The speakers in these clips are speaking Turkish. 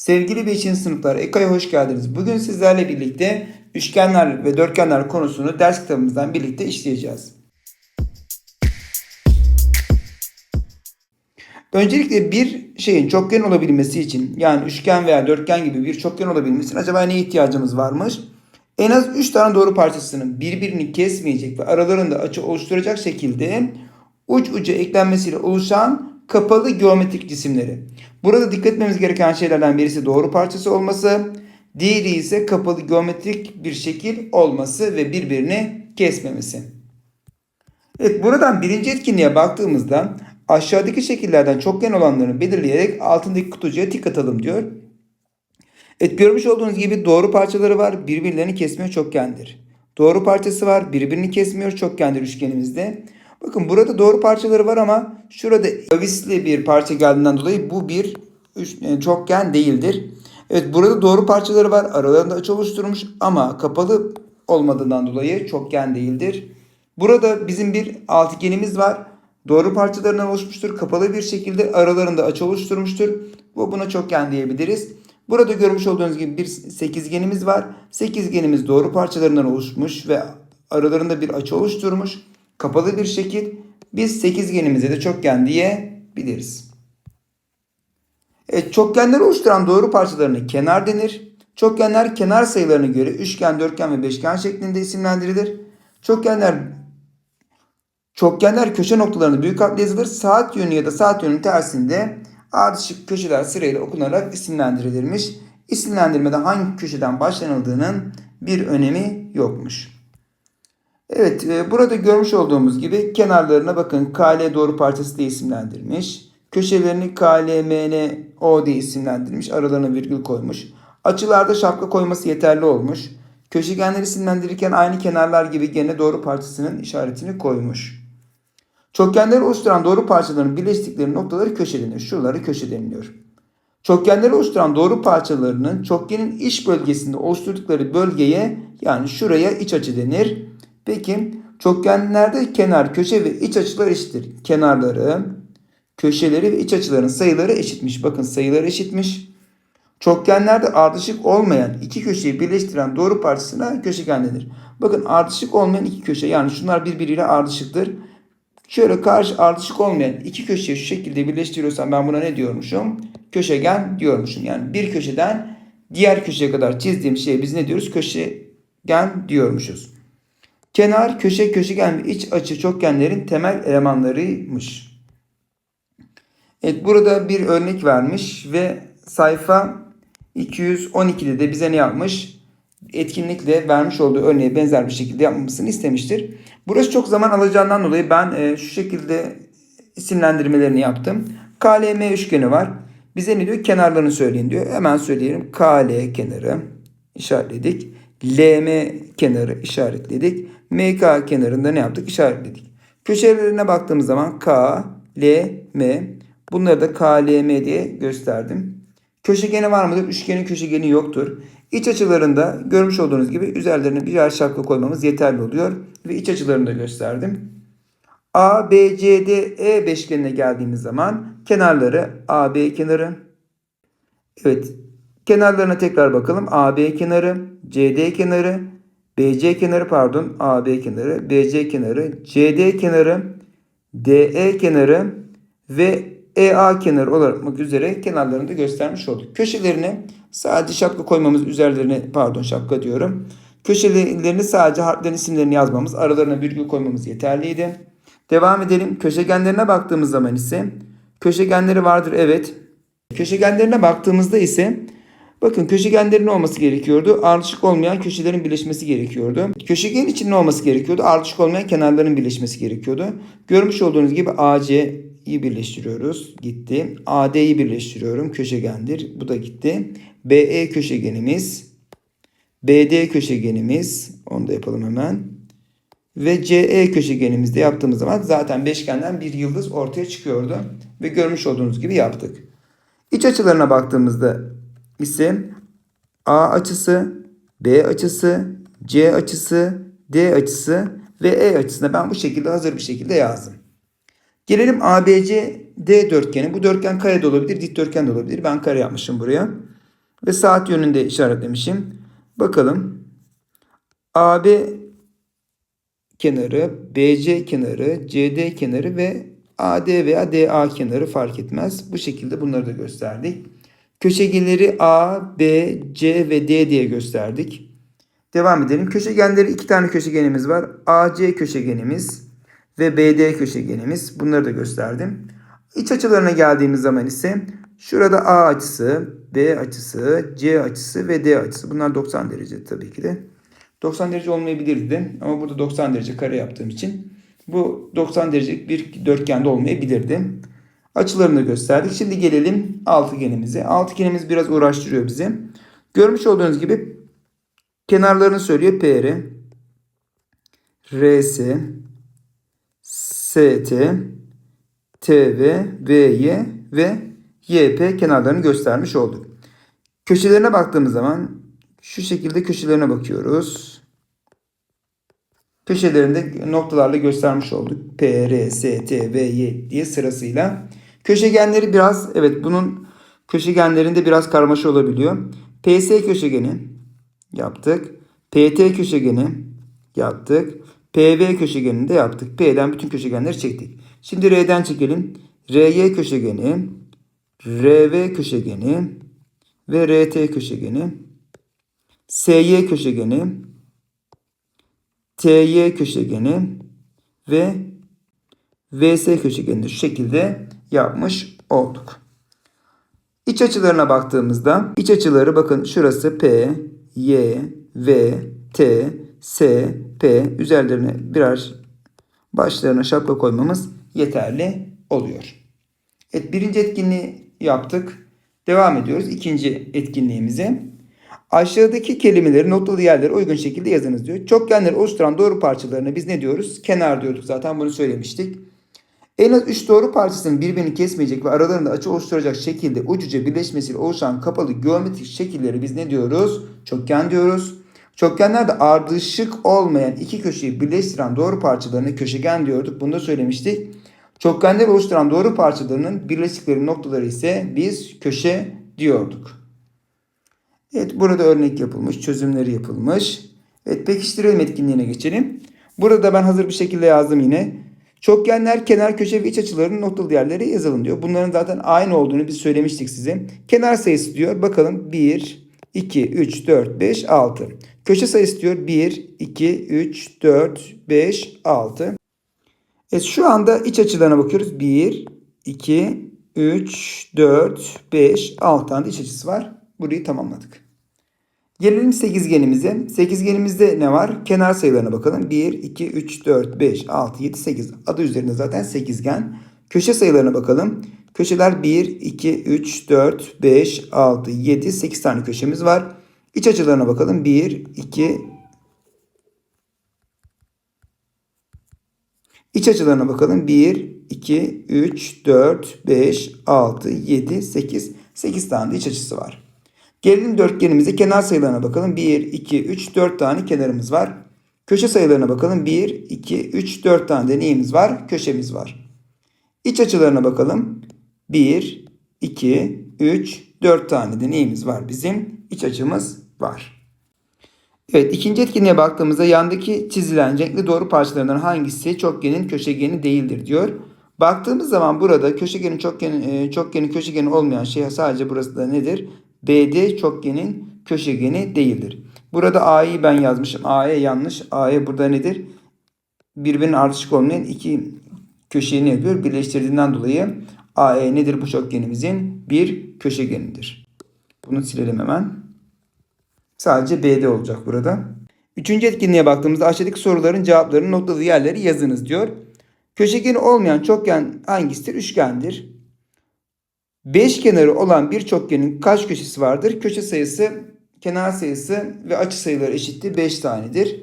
Sevgili 5. sınıflar EKA'ya hoş geldiniz. Bugün sizlerle birlikte üçgenler ve dörtgenler konusunu ders kitabımızdan birlikte işleyeceğiz. Öncelikle bir şeyin çokgen olabilmesi için yani üçgen veya dörtgen gibi bir çokgen olabilmesi için acaba neye ihtiyacımız varmış? En az 3 tane doğru parçasının birbirini kesmeyecek ve aralarında açı oluşturacak şekilde uç uca eklenmesiyle oluşan kapalı geometrik cisimleri. Burada dikkat etmemiz gereken şeylerden birisi doğru parçası olması, diğeri ise kapalı geometrik bir şekil olması ve birbirini kesmemesi. Evet buradan birinci etkinliğe baktığımızda aşağıdaki şekillerden çokgen olanlarını belirleyerek altındaki kutucuğa tik atalım diyor. Evet görmüş olduğunuz gibi doğru parçaları var. Birbirlerini kesmiyor çokgendir. Doğru parçası var. Birbirini kesmiyor çokgendir üçgenimizde. Bakın burada doğru parçaları var ama şurada avisli bir parça geldiğinden dolayı bu bir çokgen değildir. Evet burada doğru parçaları var. Aralarında açı oluşturmuş ama kapalı olmadığından dolayı çokgen değildir. Burada bizim bir altıgenimiz var. Doğru parçalarından oluşmuştur. Kapalı bir şekilde aralarında açı oluşturmuştur. Bu buna çokgen diyebiliriz. Burada görmüş olduğunuz gibi bir sekizgenimiz var. Sekizgenimiz doğru parçalarından oluşmuş ve aralarında bir açı oluşturmuş. Kapalı bir şekil. Biz sekizgenimize de çokgen diyebiliriz. Evet, çokgenleri oluşturan doğru parçalarına kenar denir. Çokgenler kenar sayılarına göre üçgen, dörtgen ve beşgen şeklinde isimlendirilir. Çokgenler Çokgenler köşe noktalarında büyük harfle yazılır. Saat yönü ya da saat yönünün tersinde ardışık köşeler sırayla okunarak isimlendirilirmiş. İsimlendirmede hangi köşeden başlanıldığının bir önemi yokmuş. Evet e, burada görmüş olduğumuz gibi kenarlarına bakın KL doğru parçası diye isimlendirmiş. Köşelerini KLMN O diye isimlendirmiş. Aralarına virgül koymuş. Açılarda şapka koyması yeterli olmuş. Köşegenleri isimlendirirken aynı kenarlar gibi gene doğru parçasının işaretini koymuş. Çokgenleri oluşturan doğru parçaların birleştikleri noktaları köşe denir. Şuraları köşe deniliyor. Çokgenleri oluşturan doğru parçalarının çokgenin iç bölgesinde oluşturdukları bölgeye yani şuraya iç açı denir. Peki çokgenlerde kenar, köşe ve iç açılar eşittir. Kenarları, köşeleri ve iç açıların sayıları eşitmiş. Bakın sayıları eşitmiş. Çokgenlerde ardışık olmayan iki köşeyi birleştiren doğru parçasına köşegen denir. Bakın ardışık olmayan iki köşe yani şunlar birbiriyle ardışıktır. Şöyle karşı ardışık olmayan iki köşeyi şu şekilde birleştiriyorsam ben buna ne diyormuşum? Köşegen diyormuşum. Yani bir köşeden diğer köşeye kadar çizdiğim şeye biz ne diyoruz? Köşegen diyormuşuz. Kenar, köşe, köşegen ve iç açı çokgenlerin temel elemanlarıymış. Evet burada bir örnek vermiş ve sayfa 212'de de bize ne yapmış? Etkinlikle vermiş olduğu örneğe benzer bir şekilde yapmamızını istemiştir. Burası çok zaman alacağından dolayı ben e, şu şekilde isimlendirmelerini yaptım. KLM üçgeni var. Bize ne diyor? Kenarlarını söyleyin diyor. Hemen söyleyelim. KL kenarı işaretledik. LM kenarı işaretledik. MK kenarında ne yaptık? İşaretledik. Köşelerine baktığımız zaman K, L, M. Bunları da KLM diye gösterdim. Köşegeni var mıdır? Üçgenin köşegeni yoktur. İç açılarında görmüş olduğunuz gibi üzerlerine birer şapka koymamız yeterli oluyor. Ve iç açılarını da gösterdim. A, B, C, D, E beşgenine geldiğimiz zaman kenarları AB kenarı. Evet. Kenarlarına tekrar bakalım. AB kenarı, CD kenarı, BC kenarı pardon. AB kenarı, BC kenarı, CD kenarı, DE kenarı ve EA kenarı olmak üzere kenarlarını da göstermiş olduk. Köşelerine sadece şapka koymamız üzerlerine pardon şapka diyorum. Köşelerini sadece harflerin isimlerini yazmamız, aralarına virgül koymamız yeterliydi. Devam edelim. Köşegenlerine baktığımız zaman ise köşegenleri vardır evet. Köşegenlerine baktığımızda ise bakın köşegenlerin olması gerekiyordu. Ardışık olmayan köşelerin birleşmesi gerekiyordu. Köşegen için ne olması gerekiyordu? Ardışık olmayan kenarların birleşmesi gerekiyordu. Görmüş olduğunuz gibi AC iyi birleştiriyoruz. Gitti. AD'yi birleştiriyorum. Köşegendir. Bu da gitti. BE köşegenimiz. BD köşegenimiz. Onu da yapalım hemen. Ve CE köşegenimizde yaptığımız zaman zaten beşgenden bir yıldız ortaya çıkıyordu. Ve görmüş olduğunuz gibi yaptık. İç açılarına baktığımızda ise A açısı, B açısı, C açısı, D açısı ve E açısına ben bu şekilde hazır bir şekilde yazdım. Gelelim ABC D dörtgeni. Bu dörtgen kare de olabilir, dikdörtgen de olabilir. Ben kare yapmışım buraya. ve saat yönünde işaretlemişim. Bakalım. AB kenarı, BC kenarı, CD kenarı ve AD veya DA kenarı fark etmez. Bu şekilde bunları da gösterdik. Köşegenleri A, B, C ve D diye gösterdik. Devam edelim. Köşegenleri iki tane köşegenimiz var. AC köşegenimiz ve BD köşegenimiz. Bunları da gösterdim. İç açılarına geldiğimiz zaman ise şurada A açısı, B açısı, C açısı ve D açısı. Bunlar 90 derece tabii ki de. 90 derece olmayabilirdi ama burada 90 derece kare yaptığım için bu 90 derecelik bir dörtgende olmayabilirdi. Açılarını gösterdik. Şimdi gelelim altıgenimize. Altıgenimiz biraz uğraştırıyor bizi. Görmüş olduğunuz gibi kenarlarını söylüyor. PR, RS, ST, TV, VY ve YP kenarlarını göstermiş olduk. Köşelerine baktığımız zaman şu şekilde köşelerine bakıyoruz. Köşelerinde noktalarla göstermiş olduk. P, R, S, T, V, Y diye sırasıyla. Köşegenleri biraz evet bunun köşegenlerinde biraz karmaşa olabiliyor. PS köşegeni yaptık. PT köşegeni yaptık. PV köşegenini de yaptık. P'den bütün köşegenleri çektik. Şimdi R'den çekelim. RY köşegeni, RV köşegeni ve RT köşegeni. SY köşegeni, TY köşegeni ve VS köşegenini şu şekilde yapmış olduk. İç açılarına baktığımızda iç açıları bakın şurası P, Y, V, T, S, P üzerlerine birer başlarına şapka koymamız yeterli oluyor. Evet birinci etkinliği yaptık. Devam ediyoruz ikinci etkinliğimize. Aşağıdaki kelimeleri noktalı yerlere uygun şekilde yazınız diyor. Çokgenleri oluşturan doğru parçalarına biz ne diyoruz? Kenar diyorduk zaten bunu söylemiştik. En az 3 doğru parçasının birbirini kesmeyecek ve aralarında açı oluşturacak şekilde ucuca birleşmesiyle oluşan kapalı geometrik şekilleri biz ne diyoruz? Çokgen diyoruz. Çokgenlerde ardışık olmayan iki köşeyi birleştiren doğru parçalarına köşegen diyorduk. Bunu da söylemiştik. Çokgenleri oluşturan doğru parçalarının birleştikleri noktaları ise biz köşe diyorduk. Evet burada örnek yapılmış, çözümleri yapılmış. Evet pekiştirelim etkinliğine geçelim. Burada ben hazır bir şekilde yazdım yine. Çokgenler kenar köşe ve iç açılarının noktalı yerleri yazılın diyor. Bunların zaten aynı olduğunu biz söylemiştik size. Kenar sayısı diyor. Bakalım 1, 2, 3, 4, 5, 6. Köşe sayısı diyor 1, 2, 3, 4, 5, 6. Evet şu anda iç açılarına bakıyoruz. 1, 2, 3, 4, 5, 6 tane iç açısı var. Burayı tamamladık. Gelelim sekizgenimize. Sekizgenimizde ne var? Kenar sayılarına bakalım. 1, 2, 3, 4, 5, 6, 7, 8. Adı üzerinde zaten sekizgen. Köşe sayılarına bakalım. Köşeler 1, 2, 3, 4, 5, 6, 7, 8 tane köşemiz var. İç açılarına bakalım. 1, 2, İç açılarına bakalım. 1, 2, 3, 4, 5, 6, 7, 8. 8 tane de iç açısı var. Gelelim dörtgenimize kenar sayılarına bakalım. 1, 2, 3, 4 tane kenarımız var. Köşe sayılarına bakalım. 1, 2, 3, 4 tane de neyimiz var? Köşemiz var. İç açılarına bakalım. 1, 2, 3, 4 tane de neyimiz var? Bizim iç açımız var. Evet ikinci etkinliğe baktığımızda yandaki çizilen renkli doğru parçalarından hangisi çokgenin köşegeni değildir diyor. Baktığımız zaman burada köşegenin çokgenin, çokgenin köşegeni olmayan şey sadece burası da nedir? BD çokgenin köşegeni değildir. Burada A'yı ben yazmışım. A'ya yanlış. A'ya burada nedir? Birbirinin ardışık olmayan iki köşeyi ne yapıyor? Birleştirdiğinden dolayı AE nedir bu çokgenimizin? Bir köşegenidir. Bunu silelim hemen. Sadece BD olacak burada. Üçüncü etkinliğe baktığımızda aşağıdaki soruların cevaplarını noktalı yerleri yazınız diyor. Köşegeni olmayan çokgen hangisidir? Üçgendir. Beş kenarı olan bir çokgenin kaç köşesi vardır? Köşe sayısı, kenar sayısı ve açı sayıları eşittir 5 tanedir.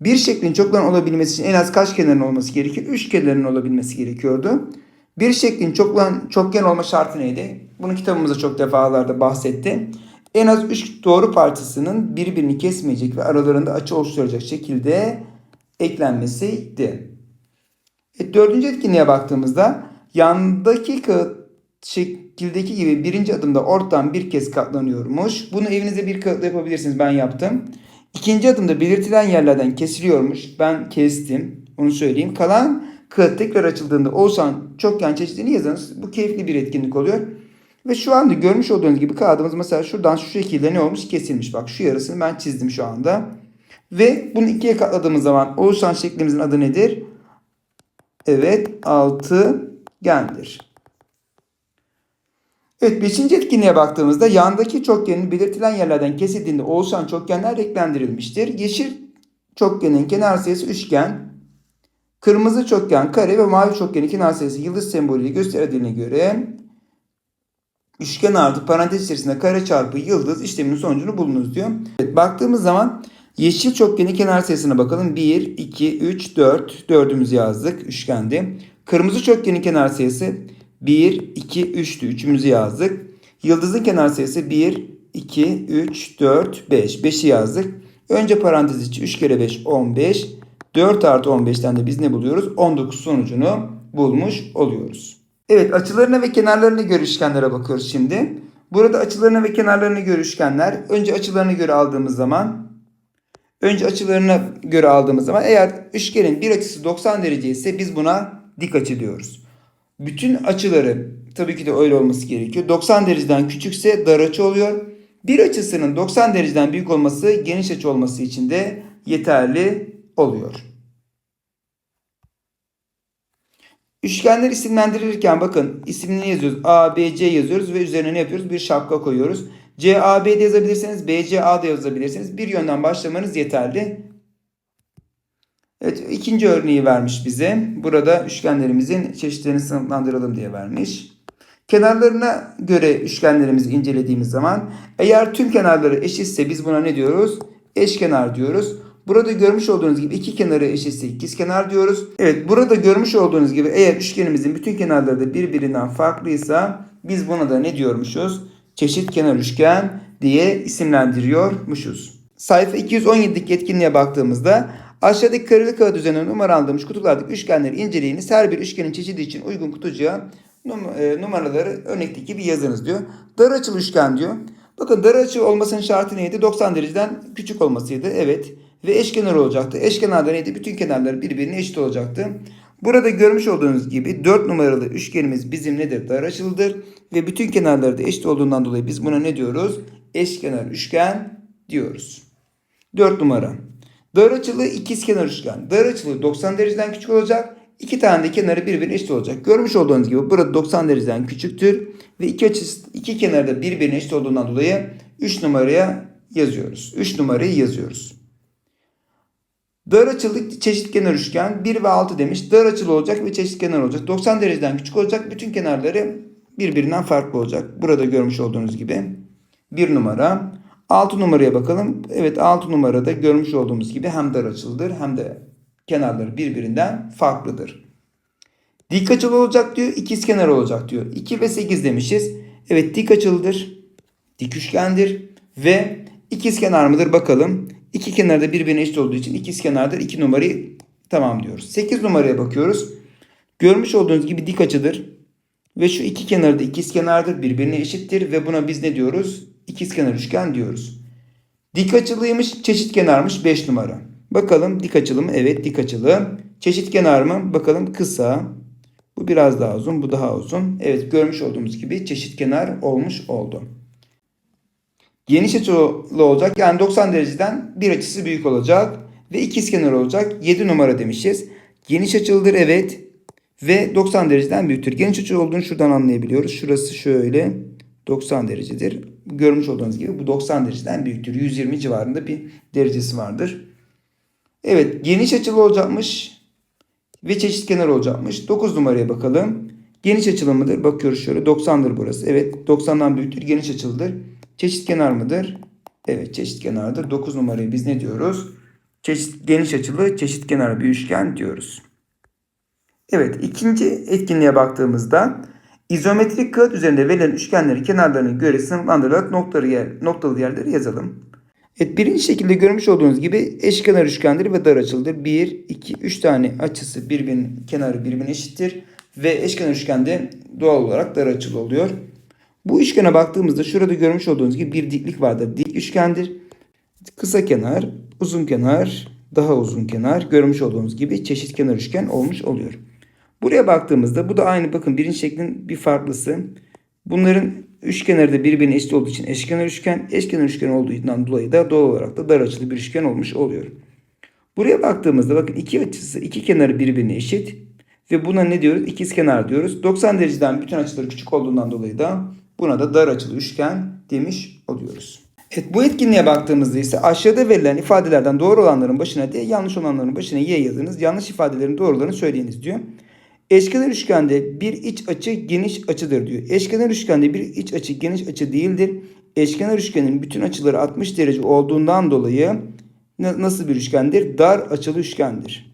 Bir şeklin çokgen olabilmesi için en az kaç kenarın olması gerekir? 3 kenarın olabilmesi gerekiyordu. Bir şeklin çokgen, çokgen olma şartı neydi? Bunu kitabımızda çok defalarda bahsetti. En az 3 doğru parçasının birbirini kesmeyecek ve aralarında açı oluşturacak şekilde eklenmesiydi. Evet, dördüncü etkinliğe baktığımızda yandaki kağıt şekildeki gibi birinci adımda ortadan bir kez katlanıyormuş. Bunu evinizde bir kağıtla yapabilirsiniz. Ben yaptım. İkinci adımda belirtilen yerlerden kesiliyormuş. Ben kestim. Onu söyleyeyim. Kalan kağıt tekrar açıldığında olsan çokgen çeşidini yazınız. Bu keyifli bir etkinlik oluyor. Ve şu anda görmüş olduğunuz gibi kağıdımız mesela şuradan şu şekilde ne olmuş? Kesilmiş. Bak şu yarısını ben çizdim şu anda. Ve bunu ikiye katladığımız zaman oluşan şeklimizin adı nedir? Evet altıgendir. Evet 5. etkinliğe baktığımızda yandaki çokgenin belirtilen yerlerden kesildiğinde oluşan çokgenler renklendirilmiştir. Yeşil çokgenin kenar sayısı üçgen, kırmızı çokgen kare ve mavi çokgenin kenar sayısı yıldız sembolüyle gösterildiğine göre üçgen artı parantez içerisinde kare çarpı yıldız işleminin sonucunu bulunuz diyor. Evet, baktığımız zaman yeşil çokgenin kenar sayısına bakalım. 1, 2, 3, 4. Dördümüzü yazdık. Üçgendi. Kırmızı çokgenin kenar sayısı 1, 2, 3'tü. Üçümüzü yazdık. Yıldızın kenar sayısı 1, 2, 3, 4, 5. 5'i yazdık. Önce parantez içi 3 kere 5 15. 4 artı 15'ten de biz ne buluyoruz? 19 sonucunu bulmuş oluyoruz. Evet açılarına ve kenarlarına göre üçgenlere bakıyoruz şimdi. Burada açılarına ve kenarlarına göre üçgenler. Önce açılarına göre aldığımız zaman önce açılarına göre aldığımız zaman eğer üçgenin bir açısı 90 derece ise biz buna dik açı diyoruz. Bütün açıları tabii ki de öyle olması gerekiyor. 90 dereceden küçükse dar açı oluyor. Bir açısının 90 dereceden büyük olması geniş açı olması için de yeterli oluyor. Üçgenler isimlendirilirken bakın isimini yazıyoruz. A, B, C yazıyoruz ve üzerine ne yapıyoruz? Bir şapka koyuyoruz. C, A, B de yazabilirsiniz. B, C, A da yazabilirsiniz. Bir yönden başlamanız yeterli. Evet ikinci örneği vermiş bize. Burada üçgenlerimizin çeşitlerini sınıflandıralım diye vermiş. Kenarlarına göre üçgenlerimizi incelediğimiz zaman eğer tüm kenarları eşitse biz buna ne diyoruz? Eşkenar diyoruz. Burada görmüş olduğunuz gibi iki kenarı eşitse ikizkenar diyoruz. Evet burada görmüş olduğunuz gibi eğer üçgenimizin bütün kenarları da birbirinden farklıysa biz buna da ne diyormuşuz? Çeşit kenar üçgen diye isimlendiriyormuşuz. Sayfa 217'deki etkinliğe baktığımızda aşağıdaki kareli kağıt üzerine numaralandırılmış kutulardaki üçgenleri inceleyiniz. Her bir üçgenin çeşidi için uygun kutucuğa num- e, numaraları örnekteki gibi yazınız diyor. Dar açılı üçgen diyor. Bakın dar açı olmasının şartı neydi? 90 dereceden küçük olmasıydı. Evet. Ve eşkenar olacaktı. Eşkenarda neydi? Bütün kenarları birbirine eşit olacaktı. Burada görmüş olduğunuz gibi 4 numaralı üçgenimiz bizim nedir? Dar açılıdır. Ve bütün kenarları da eşit olduğundan dolayı biz buna ne diyoruz? Eşkenar üçgen diyoruz. 4 numara. Dar açılı ikizkenar üçgen. Dar açılı 90 dereceden küçük olacak. İki tane de kenarı birbirine eşit olacak. Görmüş olduğunuz gibi burada 90 dereceden küçüktür. Ve iki, açısı, iki kenarı da birbirine eşit olduğundan dolayı 3 numaraya yazıyoruz. 3 numarayı yazıyoruz. Dar açılı çeşitkenar üçgen 1 ve 6 demiş. Dar açılı olacak ve çeşitkenar olacak. 90 dereceden küçük olacak. Bütün kenarları birbirinden farklı olacak. Burada görmüş olduğunuz gibi 1 numara. 6 numaraya bakalım. Evet 6 numarada görmüş olduğumuz gibi hem dar açılıdır hem de kenarları birbirinden farklıdır. Dik açılı olacak diyor. ikizkenar olacak diyor. 2 ve 8 demişiz. Evet dik açılıdır. Dik üçgendir. Ve ikizkenar mıdır bakalım. İki kenarda birbirine eşit olduğu için ikizkenardır. 2 numarayı tamam diyoruz. 8 numaraya bakıyoruz. Görmüş olduğunuz gibi dik açıdır. Ve şu iki kenarı da ikizkenardır. Birbirine eşittir. Ve buna biz ne diyoruz? İkizkenar üçgen diyoruz. Dik açılıymış, çeşit kenarmış 5 numara. Bakalım dik açılı mı? Evet dik açılı. Çeşit kenar mı? Bakalım kısa. Bu biraz daha uzun, bu daha uzun. Evet görmüş olduğumuz gibi çeşit kenar olmuş oldu. Geniş açılı olacak. Yani 90 dereceden bir açısı büyük olacak. Ve ikizkenar olacak. 7 numara demişiz. Geniş açılıdır evet. Ve 90 dereceden büyüktür. Geniş açılı olduğunu şuradan anlayabiliyoruz. Şurası şöyle 90 derecedir. Görmüş olduğunuz gibi bu 90 dereceden büyüktür. 120 civarında bir derecesi vardır. Evet geniş açılı olacakmış. Ve çeşitkenar olacakmış. 9 numaraya bakalım. Geniş açılı mıdır? Bakıyoruz şöyle 90'dır burası. Evet 90'dan büyüktür. Geniş açılıdır. Çeşitkenar mıdır? Evet çeşitkenardır. 9 numarayı biz ne diyoruz? Çeşit, geniş açılı çeşitkenar bir üçgen diyoruz. Evet ikinci etkinliğe baktığımızda izometrik kağıt üzerinde verilen üçgenleri kenarlarına göre sınıflandırılarak noktalı, yer, noktalı yerleri yazalım. Evet birinci şekilde görmüş olduğunuz gibi eşkenar üçgendir ve dar açılıdır. 1, 2, 3 tane açısı birbirinin kenarı birbirine eşittir. Ve eşkenar üçgende doğal olarak dar açılı oluyor. Bu üçgene baktığımızda şurada görmüş olduğunuz gibi bir diklik vardır. Dik üçgendir. Kısa kenar, uzun kenar, daha uzun kenar görmüş olduğunuz gibi çeşit kenar üçgen olmuş oluyor. Buraya baktığımızda bu da aynı bakın birinci şeklin bir farklısı. Bunların üçgenleri de birbirine eşit olduğu için eşkenar üçgen, eşkenar üçgen olduğundan dolayı da doğal olarak da dar açılı bir üçgen olmuş oluyor. Buraya baktığımızda bakın iki açısı, iki kenarı birbirine eşit ve buna ne diyoruz? İkizkenar diyoruz. 90 dereceden bütün açıları küçük olduğundan dolayı da buna da dar açılı üçgen demiş oluyoruz. Evet bu etkinliğe baktığımızda ise aşağıda verilen ifadelerden doğru olanların başına D, yanlış olanların başına Y yazınız. Yanlış ifadelerin doğrularını söyleyiniz diyor. Eşkenar üçgende bir iç açı geniş açıdır diyor. Eşkenar üçgende bir iç açı geniş açı değildir. Eşkenar üçgenin bütün açıları 60 derece olduğundan dolayı na- nasıl bir üçgendir? Dar açılı üçgendir.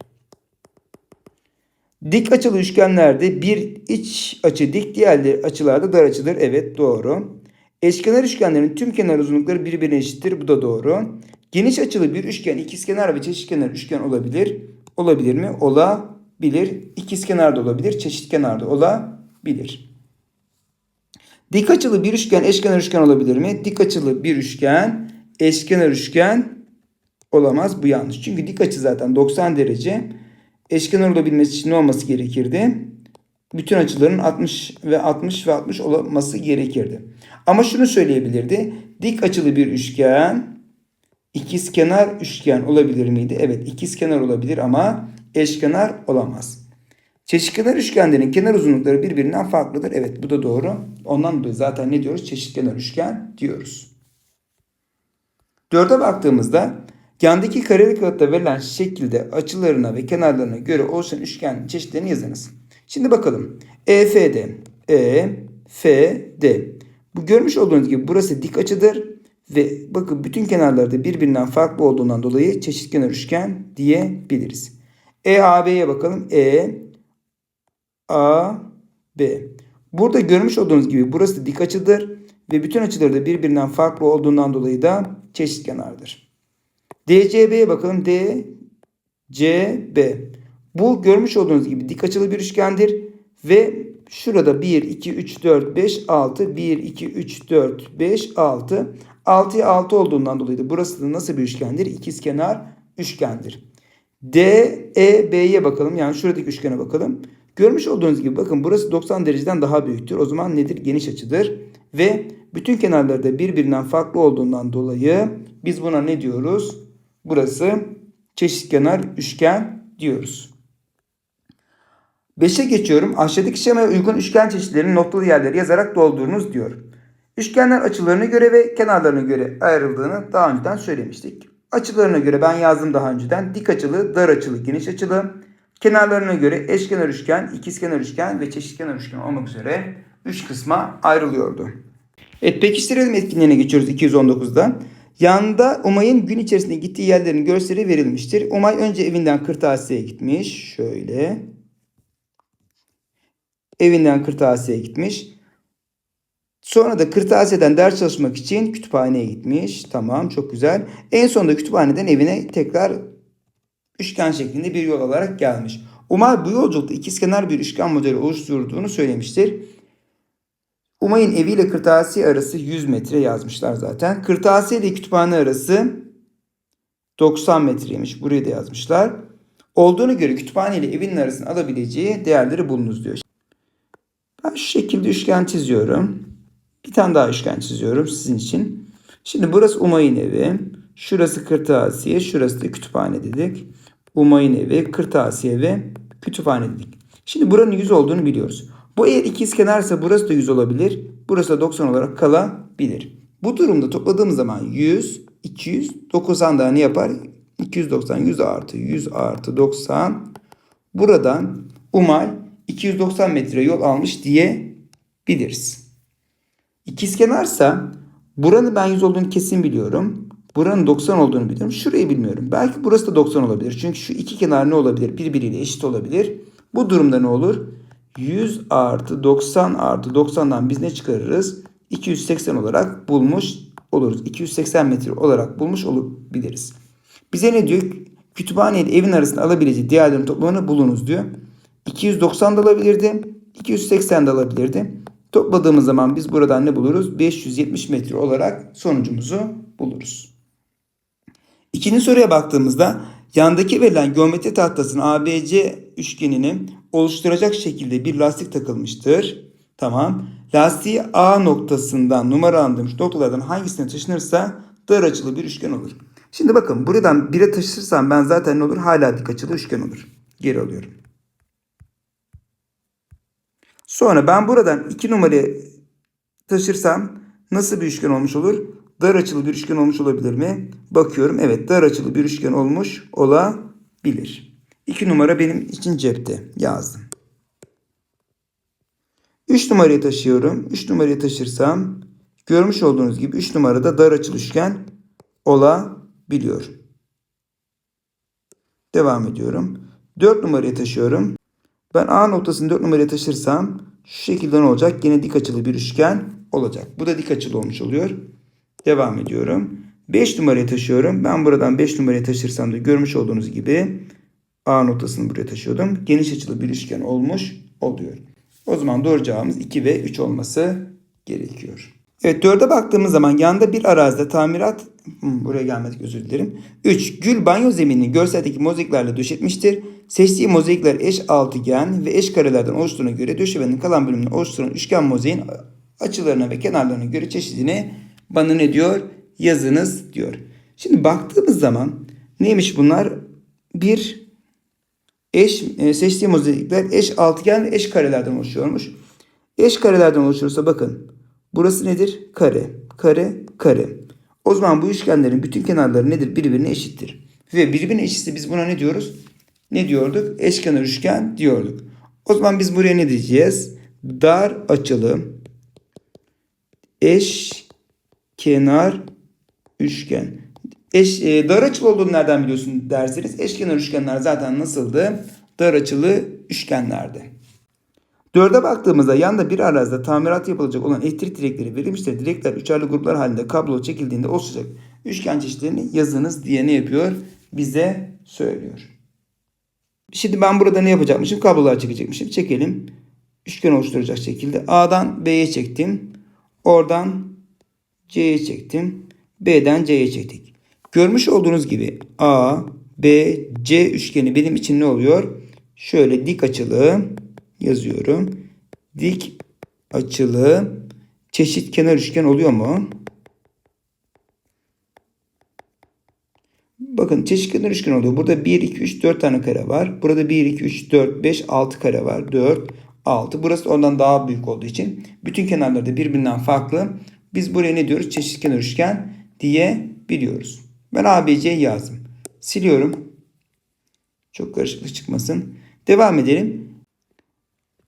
Dik açılı üçgenlerde bir iç açı dik, diğerleri açılarda dar açıdır. Evet doğru. Eşkenar üçgenlerin tüm kenar uzunlukları birbirine eşittir. Bu da doğru. Geniş açılı bir üçgen ikizkenar ve çeşitkenar üçgen olabilir. Olabilir mi? Olabilir. İkizkenar da olabilir, çeşitkenar da olabilir. Dik açılı bir üçgen eşkenar üçgen olabilir mi? Dik açılı bir üçgen eşkenar üçgen olamaz. Bu yanlış. Çünkü dik açı zaten 90 derece. Eşkenar olabilmesi için ne olması gerekirdi? Bütün açıların 60 ve 60 ve 60 olması gerekirdi. Ama şunu söyleyebilirdi. Dik açılı bir üçgen ikizkenar üçgen olabilir miydi? Evet ikizkenar olabilir ama eşkenar olamaz. Çeşitkenar üçgenlerin kenar uzunlukları birbirinden farklıdır. Evet bu da doğru. Ondan dolayı zaten ne diyoruz? Çeşitkenar üçgen diyoruz. Dörde baktığımızda yandaki kareli kağıtta verilen şekilde açılarına ve kenarlarına göre oluşan üçgen çeşitlerini yazınız. Şimdi bakalım. EFD, EFD. Bu görmüş olduğunuz gibi burası dik açıdır ve bakın bütün kenarları da birbirinden farklı olduğundan dolayı çeşitkenar üçgen diyebiliriz. EAB'ye bakalım. E A, B. Burada görmüş olduğunuz gibi burası dik açıdır ve bütün açıları da birbirinden farklı olduğundan dolayı da çeşitkenardır. DCB'ye bakalım. D, C, B. Bu görmüş olduğunuz gibi dik açılı bir üçgendir ve şurada 1, 2, 3, 4, 5, 6, 1, 2, 3, 4, 5, 6. 6'ya 6 olduğundan dolayı da burası da nasıl bir üçgendir? İkizkenar üçgendir. D, E, B'ye bakalım. Yani şuradaki üçgene bakalım. Görmüş olduğunuz gibi bakın burası 90 dereceden daha büyüktür. O zaman nedir? Geniş açıdır. Ve bütün kenarları da birbirinden farklı olduğundan dolayı biz buna ne diyoruz? Burası çeşitkenar üçgen diyoruz. 5'e geçiyorum. Aşağıdaki şemaya uygun üçgen çeşitlerinin noktalı yerleri yazarak doldurunuz diyor. Üçgenler açılarına göre ve kenarlarına göre ayrıldığını daha önceden söylemiştik. Açılarına göre ben yazdım daha önceden. Dik açılı, dar açılı, geniş açılı. Kenarlarına göre eşkenar üçgen, ikizkenar üçgen ve çeşitkenar üçgen olmak üzere 3 kısma ayrılıyordu. Evet pekiştirelim etkinliğine geçiyoruz 219'da. Yanında Umay'ın gün içerisinde gittiği yerlerin gösteri verilmiştir. Umay önce evinden kırtasiyeye gitmiş. Şöyle. Evinden kırtasiyeye gitmiş. Sonra da kırtasiyeden ders çalışmak için kütüphaneye gitmiş. Tamam çok güzel. En sonunda kütüphaneden evine tekrar üçgen şeklinde bir yol alarak gelmiş. Umay bu yolculukta ikizkenar bir üçgen modeli oluşturduğunu söylemiştir. Umay'ın eviyle kırtasiye arası 100 metre yazmışlar zaten. Kırtasiye ile kütüphane arası 90 metreymiş. Buraya da yazmışlar. Olduğuna göre kütüphane ile evinin arasını alabileceği değerleri bulunuz diyor. Ben şu şekilde üçgen çiziyorum. Bir tane daha üçgen çiziyorum sizin için. Şimdi burası Umay'ın evi. Şurası kırtasiye, şurası da kütüphane dedik. Umay'ın evi, kırtasiye ve kütüphane dedik. Şimdi buranın 100 olduğunu biliyoruz. Bu eğer ikizkenarsa burası da 100 olabilir. Burası da 90 olarak kalabilir. Bu durumda topladığımız zaman 100, 200, 90 daha ne yapar? 290, 100 artı 100 artı 90. Buradan Umay 290 metre yol almış diyebiliriz. İkizkenarsa buranın ben 100 olduğunu kesin biliyorum. Buranın 90 olduğunu biliyorum. Şurayı bilmiyorum. Belki burası da 90 olabilir. Çünkü şu iki kenar ne olabilir? Birbiriyle eşit olabilir. Bu durumda ne olur? 100 artı 90 artı 90'dan biz ne çıkarırız? 280 olarak bulmuş oluruz. 280 metre olarak bulmuş olabiliriz. Bize ne diyor? Kütüphane ile evin arasında alabileceği değerlerin toplamını bulunuz diyor. 290 da alabilirdi. 280 de alabilirdi. Topladığımız zaman biz buradan ne buluruz? 570 metre olarak sonucumuzu buluruz. İkinci soruya baktığımızda yandaki verilen geometri tahtasının ABC üçgenini oluşturacak şekilde bir lastik takılmıştır. Tamam. Lastiği A noktasından numaralandırmış noktalardan hangisine taşınırsa dar açılı bir üçgen olur. Şimdi bakın buradan 1'e taşırsam ben zaten ne olur? Hala dik açılı üçgen olur. Geri alıyorum. Sonra ben buradan 2 numarayı taşırsam nasıl bir üçgen olmuş olur? Dar açılı bir üçgen olmuş olabilir mi? Bakıyorum. Evet dar açılı bir üçgen olmuş olabilir. 2 numara benim için cepte. Yazdım. 3 numarayı taşıyorum. 3 numarayı taşırsam görmüş olduğunuz gibi 3 numarada dar açılı üçgen olabiliyor. Devam ediyorum. 4 numarayı taşıyorum. Ben A noktasını 4 numaraya taşırsam şu şekilde ne olacak? Yine dik açılı bir üçgen olacak. Bu da dik açılı olmuş oluyor. Devam ediyorum. 5 numaraya taşıyorum. Ben buradan 5 numaraya taşırsam da görmüş olduğunuz gibi A noktasını buraya taşıyordum. Geniş açılı bir üçgen olmuş oluyor. O zaman doğru cevabımız 2 ve 3 olması gerekiyor. Evet 4'e baktığımız zaman yanında bir arazide tamirat buraya gelmedik özür dilerim. 3. Gül banyo zeminini görseldeki mozaiklerle döşetmiştir. Seçtiği mozaikler eş altıgen ve eş karelerden oluştuğuna göre döşemenin kalan bölümünü oluşturan üçgen mozaiğin açılarına ve kenarlarına göre çeşidini bana ne diyor? Yazınız diyor. Şimdi baktığımız zaman neymiş bunlar? Bir eş e, seçtiği mozaikler eş altıgen ve eş karelerden oluşuyormuş. Eş karelerden oluşursa bakın. Burası nedir? Kare, kare, kare. O zaman bu üçgenlerin bütün kenarları nedir? Birbirine eşittir. Ve birbirine eşitse biz buna ne diyoruz? Ne diyorduk? Eşkenar üçgen diyorduk. O zaman biz buraya ne diyeceğiz? Dar açılı eş kenar üçgen. Eş, e, dar açılı olduğunu nereden biliyorsun derseniz eşkenar üçgenler zaten nasıldı? Dar açılı üçgenlerdi. Dörde baktığımızda yanda bir arazide tamirat yapılacak olan elektrik direkleri verilmiştir. Direkler üçerli gruplar halinde kablo çekildiğinde oluşacak üçgen çeşitlerini yazınız diye ne yapıyor? Bize söylüyor. Şimdi ben burada ne yapacakmışım? Kablolar çekecekmişim. Çekelim. Üçgen oluşturacak şekilde A'dan B'ye çektim. Oradan C'ye çektim. B'den C'ye çektik. Görmüş olduğunuz gibi A, B, C üçgeni benim için ne oluyor? Şöyle dik açılı yazıyorum. Dik açılı çeşit kenar üçgen oluyor mu? Bakın çeşit kenar üçgen oluyor. Burada 1, 2, 3, 4 tane kare var. Burada 1, 2, 3, 4, 5, 6 kare var. 4, 6. Burası ondan daha büyük olduğu için bütün kenarları da birbirinden farklı. Biz buraya ne diyoruz? Çeşit kenar üçgen diye biliyoruz. Ben ABC yazdım. Siliyorum. Çok karışıklık çıkmasın. Devam edelim.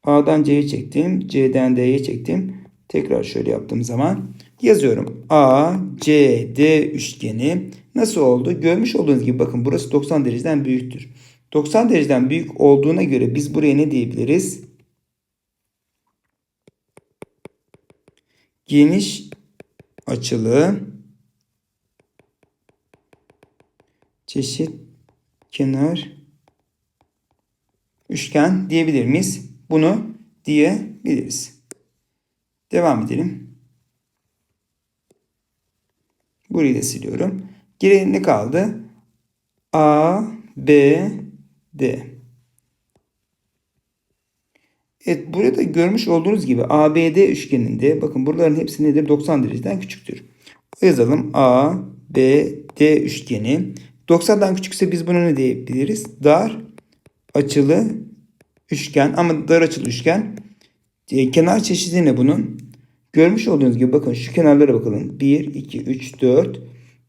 A'dan C'ye çektim. C'den D'ye çektim. Tekrar şöyle yaptığım zaman yazıyorum. A, C, D üçgeni nasıl oldu? Görmüş olduğunuz gibi bakın burası 90 dereceden büyüktür. 90 dereceden büyük olduğuna göre biz buraya ne diyebiliriz? Geniş açılı çeşit kenar üçgen diyebilir miyiz? Bunu diyebiliriz. Devam edelim. Burayı da siliyorum. Geriye ne kaldı? A, B, D. Evet burada görmüş olduğunuz gibi ABD üçgeninde bakın buraların hepsi nedir? 90 dereceden küçüktür. Yazalım A, B, D üçgeni. 90'dan küçükse biz buna ne diyebiliriz? Dar açılı üçgen ama dar açılı üçgen. E, kenar çeşidi ne bunun? Görmüş olduğunuz gibi bakın şu kenarlara bakalım. 1, 2, 3, 4,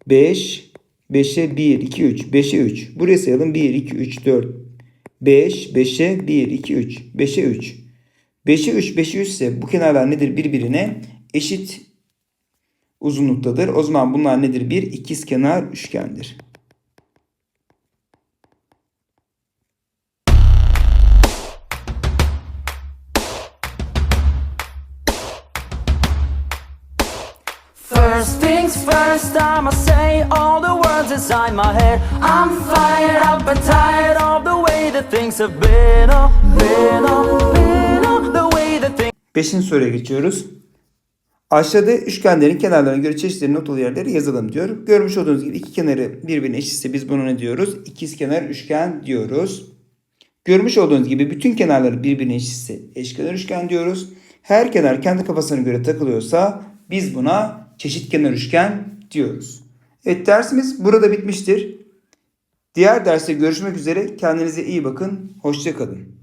5, 5'e 1, 2, 3, 5'e 3. Buraya sayalım. 1, 2, 3, 4, 5, 5'e 1, 2, 3, 5'e 3. 5'e 3, 5'e 3 ise bu kenarlar nedir? Birbirine eşit uzunluktadır. O zaman bunlar nedir? Bir ikiz kenar üçgendir. First things first, I'ma say all the words inside my head. I'm fired up and tired of the way that things have been, oh, been, oh, been, oh, the way that things. Beşinci soruya geçiyoruz. Aşağıda üçgenlerin kenarlarına göre çeşitleri noktalı yerleri yazalım diyor. Görmüş olduğunuz gibi iki kenarı birbirine eşitse biz buna ne diyoruz? İkizkenar üçgen diyoruz. Görmüş olduğunuz gibi bütün kenarları birbirine eşitse eşkenar üçgen diyoruz. Her kenar kendi kafasına göre takılıyorsa biz buna çeşitkenar üçgen diyoruz. Evet dersimiz burada bitmiştir. Diğer derste görüşmek üzere. Kendinize iyi bakın. Hoşçakalın.